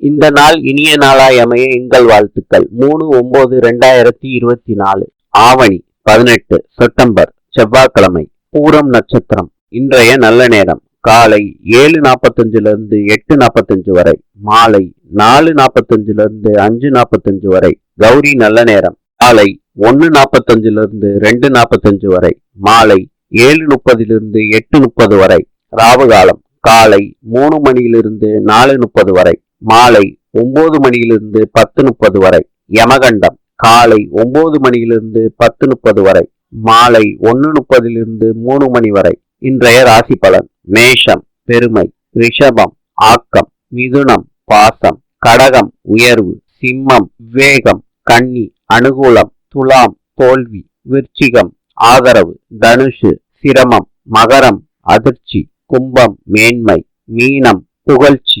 இந்த நாள் இனிய நாளாய் அமைய எங்கள் வாழ்த்துக்கள். மூணு ஒன்பது ரெண்டாயிரத்தி இருபத்தி நாலு ஆவணி பதினெட்டு செப்டம்பர் செவ்வாய்க்கிழமை பூரம் நட்சத்திரம். இன்றைய நல்ல நேரம். காலை ஏழு நாற்பத்தஞ்சுல இருந்து எட்டு நாற்பத்தஞ்சு வரை. மாலை நாலு நாற்பத்தஞ்சுல இருந்து அஞ்சு நாற்பத்தஞ்சு வரை. கௌரி நல்ல நேரம். காலை ஒன்னு நாற்பத்தஞ்சுல இருந்து ரெண்டு நாற்பத்தஞ்சு வரை. மாலை ஏழு முப்பதிலிருந்து எட்டு முப்பது வரை. ராவு காலம் காலை மூணு மணியிலிருந்து நாலு முப்பது வரை. மாலை ஒன்பது மணியிலிருந்து பத்து முப்பது வரை. யமகண்டம் காலை ஒன்பது மணியிலிருந்து பத்து முப்பது வரை. மாலை ஒன்று முப்பதிலிருந்து மூணு மணி வரை. இன்றைய ராசி பலன் மேஷம் பெருமை ரிஷபம் ஆக்கம் மிதுனம் பாசம் கடகம் உயர்வு சிம்மம் விவேகம் கன்னி அனுகூலம் துலாம் தோல்வி விருச்சிகம் ஆதரவு தனுஷு சிரமம் மகரம் அதிர்ச்சி கும்பம் மேன்மை மீனம் புகழ்ச்சி